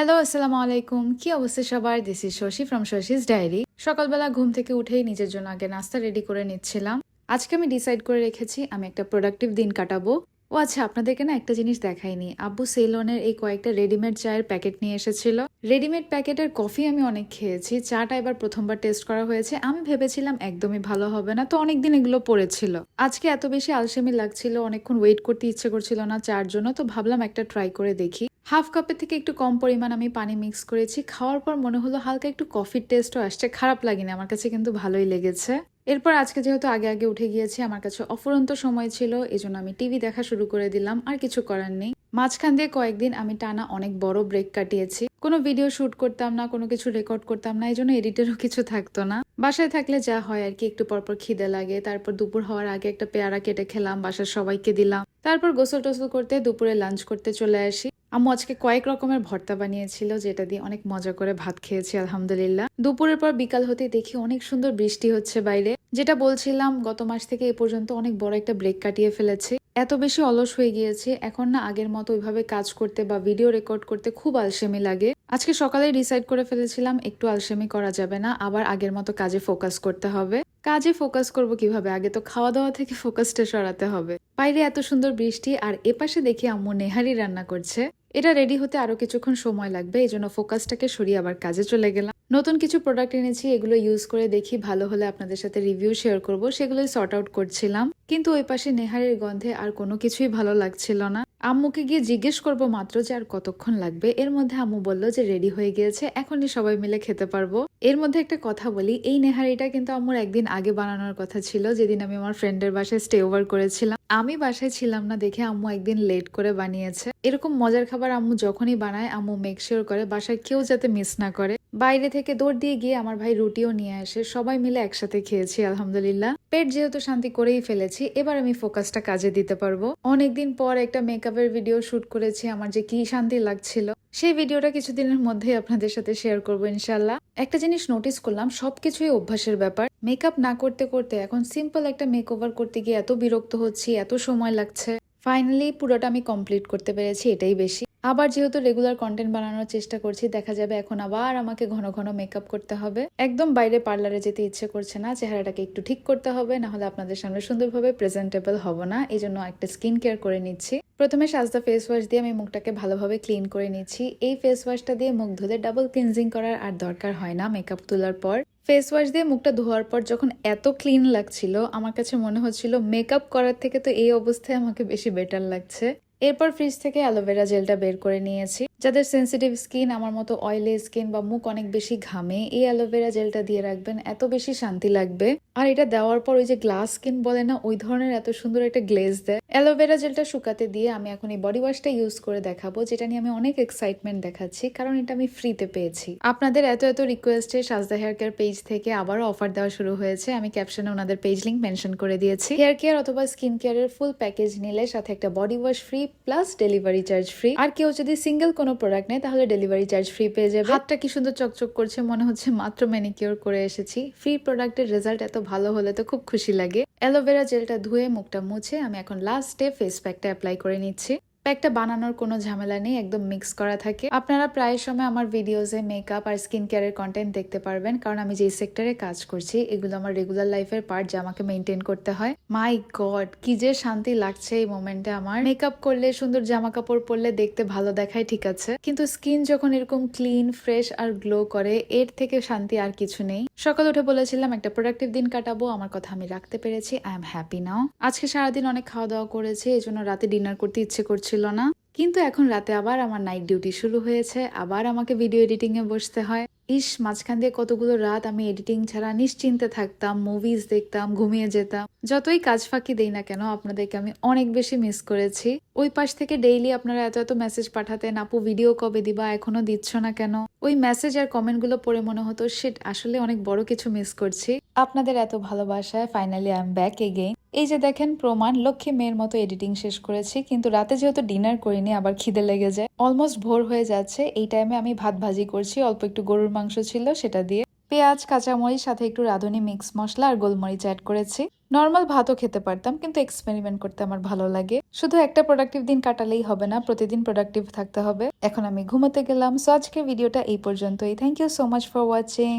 Hello আসসালামু আলাইকুম কি অবস্থা সবার? This is Shashi from Shashi's diary সকালবেলা ঘুম থেকে উঠেই নিজের জন্য আগে নাস্তা রেডি করে নিচ্ছিলাম। আজকে আমি ডিসাইড করে রেখেছি, আমি একটা প্রোডাক্টিভ দিন কাটাবো। ও আচ্ছা আপনাদেরকে না একটা জিনিস দেখাইনি। আব্বু সেলনের এই কয়েকটা রেডিমেড চায়ের প্যাকেট নিয়ে এসেছিল। রেডিমেড প্যাকেটের কফি আমি অনেক খেয়েছি। চাটা এবার প্রথমবার টেস্ট করা হয়েছে। আমি ভেবেছিলাম একদমই ভালো হবে না, তো অনেকদিন এগুলো পড়েছিল। আজকে এত বেশি আলসেমি লাগছিল, অনেকক্ষণ ওয়েট করতে ইচ্ছে করছিল না চার জন্য, তো ভাবলাম একটা ট্রাই করে দেখি। হাফ কাপের থেকে একটু কম পরিমাণ আমি পানি মিক্স করেছি। খাওয়ার পর মনে হলো হালকা একটু কফির টেস্টও আসছে। খারাপ লাগেনি, আমার কাছে কিন্তু ভালোই লেগেছে। এরপর আজকে যেহেতু আগে আগে উঠে গিয়েছি, আমার কাছে অফুরন্ত সময় ছিল, এজন্য আমি টিভি দেখা শুরু করে দিলাম, আর কিছু করার নেই। মাঝখান দিয়ে কয়েকদিন আমি টানা অনেক বড় ব্রেক কাটিয়েছি। কোনো ভিডিও শুট করতাম না, কোনো কিছু রেকর্ড করতাম না এই জন্য এডিটেরও কিছু থাকতো না। বাসায় থাকলে যা হয় আর কি, একটু পরপর খিদে লাগে। তারপর দুপুর হওয়ার আগে একটা পেয়ারা কেটে খেলাম, বাসার সবাইকে দিলাম। তারপর গোসল টোসল করতে দুপুরে লাঞ্চ করতে চলে আসি। আম্মু আজকে কয়েক রকমের ভর্তা বানিয়েছিল, যেটা দিয়ে অনেক মজা করে ভাত খেয়েছি, আলহামদুলিল্লাহ। দুপুরের পর বিকাল হতে দেখি অনেক সুন্দর বৃষ্টি হচ্ছে বাইরে। যেটা বলছিলাম, গত মাস থেকে এ পর্যন্ত অনেক বড় একটা ব্রেক কাটিয়ে ফেলেছি। এত বেশি অলস হয়ে গিয়েছে, এখন না আগের মতো ওইভাবে কাজ করতে বা ভিডিও রেকর্ড করতে খুব আলসেমি লাগে। আজকে সকালে ডিসাইড করে ফেলেছিলাম, একটু আলসেমি করা যাবে না, আবার আগের মতো কাজে ফোকাস করতে হবে। কাজে ফোকাস করব কীভাবে? আগে তো খাওয়া দাওয়া থেকে ফোকাসটা সরাতে হবে। বাইরে এত সুন্দর বৃষ্টি আর এপাশে দেখি আম্মু নেহারি রান্না করছে। এটা রেডি হতে আরও কিছুক্ষণ সময় লাগবে এই জন্য ফোকাসটাকে সরিয়ে আবার কাজে চলে গেলাম। নতুন কিছু প্রোডাক্ট এনেছি, এগুলো ইউজ করে দেখি ভালো হলে আপনাদের সাথে রিভিউ শেয়ার করব, সেগুলোই সর্ট আউট করছিলাম। কিন্তু ওই পাশে নেহারের গন্ধে আর কোনো কিছুই ভালো লাগছিল না। আম্মুকে গিয়ে জিজ্ঞেস করব মাত্র যে আর কতক্ষণ লাগবে। এর মধ্যে আম্মু বলল যে রেডি হয়ে গিয়েছে, এখনই সবাই মিলে খেতে পারব। এর মধ্যে একটা কথা বলি, এই নেহারিটা কিন্তু আম্মুর একদিন আগে বানানোর কথা ছিল, যেদিন আমি আমার ফ্রেন্ডের বাসায় স্টে ওভার করেছিলাম। আমি বাসায় ছিলাম না দেখে আম্মু একদিন লেট করে বানিয়েছে। এরকম মজার খাবার আম্মু যখনই বানায়, আম্মু মেক শিওর করে বাসায় কেউ যাতে মিস না করে। বাইরে থেকে দৌড় দিয়ে গিয়ে আমার ভাই রুটিও নিয়ে আসে, সবাই মিলে একসাথে খেয়েছি, আলহামদুলিল্লাহ। পেট যেহেতু শান্তি করেই ফেলেছি, এবার আমি ফোকাসটা কাজে দিতে পারব। অনেকদিন পর একটা মেকআপের ভিডিও শুট করেছি, আমার যে কি শান্তি লাগছিল। সেই ভিডিওটা কিছুদিনের মধ্যেই আপনাদের সাথে শেয়ার করব ইনশাল্লাহ একটা জিনিস নোটিস করলাম, সবকিছুই অভ্যাসের ব্যাপার। মেকআপ না করতে করতে এখন সিম্পল একটা মেক করতে গিয়ে এত বিরক্ত হচ্ছি, এত সময় লাগছে। ফাইনালি পুরোটা আমি কমপ্লিট করতে পেরেছি, এটাই বেশি। আবার যেহেতু রেগুলার কন্টেন্ট বানানোর চেষ্টা করছি, দেখা যাবে এখন আবার আমাকে ঘন ঘন মেকআপ করতে হবে। একদম বাইরে পার্লারে যেতে ইচ্ছে করছে না, চেহারাটাকে একটু ঠিক করতে হবে না হলে আপনাদের সামনে সুন্দরভাবে প্রেজেন্টেবল হব না। এই জন্য একটা স্কিন কেয়ার করে নিচ্ছি। প্রথমে সাজদা ফেস ওয়াশ দিয়ে আমি মুখটাকে ভালোভাবে ক্লিন করে নিচ্ছি। এই ফেস ওয়াশটা দিয়ে মুখ ধুলে ডাবল ক্লিনজিং করার আর দরকার হয় না মেকআপ তোলার পর। ফেস ওয়াশ দিয়ে মুখটা ধোয়ার পর যখন এত ক্লিন লাগছিল, আমার কাছে মনে হচ্ছিল মেকআপ করার থেকে তো এই অবস্থায় আমাকে বেশি বেটার লাগছে। এরপর ফ্রিজ থেকে অ্যালোভেরা জেলটা বের করে নিয়েছি। যাদের সেন্সিটিভ স্কিন আমার মতো অয়েলি স্কিন বা মুখ অনেক বেশি ঘামে, এই অ্যালোভেরা জেলটা দিয়ে রাখবেন, এত বেশি শান্তি লাগবে। আর এটা দেওয়ার পর ওই যে গ্লাস স্কিন বলে না, ওই ধরনের এত সুন্দর একটা গ্লেজ দেয়। অ্যালোভেরা জেলটা শুকাতে দিয়ে আমি এখন এই বডি ওয়াশটা ইউজ করে দেখাবো, যেটা নিয়ে আমি অনেক এক্সাইটমেন্ট দেখাচ্ছি, কারণ এটা আমি ফ্রিতে পেয়েছি। আপনাদের এত এত রিকোয়েস্টে সাজদা হেয়ার কেয়ার পেজ থেকে আবারও অফার দেওয়া শুরু হয়েছে। আমি ক্যাপশনে ওনাদের পেজ লিঙ্ক মেনশন করে দিয়েছি। হেয়ার কেয়ার অথবা স্কিন কেয়ারের ফুল প্যাকেজ নিলে সাথে একটা body wash free plus delivery charge free আর কেউ যদি সিঙ্গেল কোনো প্রোডাক্ট নেয়, তাহলে ডেলিভারি চার্জ ফ্রি পেয়ে যাবে। হাতটা কি সুন্দর চকচক করছে, মনে হচ্ছে মাত্র ম্যানিকিওর করে এসেছি। ফ্রি প্রোডাক্টের রেজাল্ট এত ভালো হলে তো খুব খুশি লাগে। অ্যালোভেরা জেলটা ধুয়ে মুখটা মুছে আমি এখন লাস্টে ফেস প্যাকটা অ্যাপ্লাই করে নিচ্ছি। প্যাকটা বানানোর কোনো ঝামেলা নেই, একদম মিক্স করা থাকে। আপনারা প্রায় সময় আমার ভিডিওসে মেকআপ আর স্কিন কেয়ারের কন্টেন্ট দেখতে পারবেন, কারণ আমি যেই সেক্টরে কাজ করছি, এগুলো আমার রেগুলার লাইফের পার্ট যা আমাকে মেনটেন করতে হয়। মাই গড কি যে শান্তি লাগছে এই মোমেন্টে আমার। মেকআপ করলে, সুন্দর জামা কাপড় পরলে দেখতে ভালো দেখায়, ঠিক আছে। কিন্তু স্কিন যখন এরকম ক্লিন ফ্রেশ আর গ্লো করে, এর থেকে শান্তি আর কিছু নেই। সকাল উঠে বলেছিলাম, একটা প্রোডাক্টিভ দিন কাটাবো, আমার কথা আমি রাখতে পেরেছি আই এম হ্যাপি নাও আজকে সারাদিন অনেক খাওয়া দাওয়া করেছি এই জন্য রাতে ডিনার করতে ইচ্ছে করছিল না। কিন্তু এখন রাতে আবার আমার নাইট ডিউটি শুরু হয়েছে। আবার আমাকে ভিডিও এডিটিং এ বসতে হয়। ইস, মাঝখান দিয়ে কতগুলো রাত আমি এডিটিং ছাড়া নিশ্চিন্তে থাকতাম মুভিজ দেখতাম, ঘুমিয়ে যেতাম। যতই কাজ ফাঁকি দেই না কেন, আপনাদেরকে আমি অনেক বেশি মিস করেছি। ওই পাশ থেকে ডেইলি আপনারা এত এত মেসেজ পাঠাতেন, আপু ভিডিও কবে দিবা? এখনও দিচ্ছ না কেন? ওই মেসেজ আর কমেন্টগুলো পড়ে মনে হতো সেট আসলে অনেক বড় কিছু মিস করছি। আপনাদের এত ভালোবাসায় finally I am back again এই যে দেখেন, প্রমাণ, লক্ষ্মী মেয়ের মতো এডিটিং শেষ করেছি, কিন্তু রাতে যেহেতু ডিনার করিনি, আবার খিদে লেগে যায়। অলমোস্ট ভোর হয়ে যাচ্ছে, এই টাইমে আমি ভাত ভাজি করছি, অল্প একটু গরুর মাংস ছিল সেটা দিয়ে। পেঁয়াজ, কাঁচামরিচ, সাথে একটু রাঁধুনি মিক্স মশলা আর গোলমরিচ অ্যাড করেছি। নর্মাল ভাতও খেতে পারতাম, কিন্তু এক্সপেরিমেন্ট করতে আমার ভালো লাগে। শুধু একটা প্রোডাক্টিভ দিন কাটালেই হবে না, প্রতিদিন প্রোডাক্টিভ থাকতে হবে। এখন আমি ঘুমাতে গেলাম সো আজকের ভিডিওটা এই পর্যন্তই। Thank you so much for watching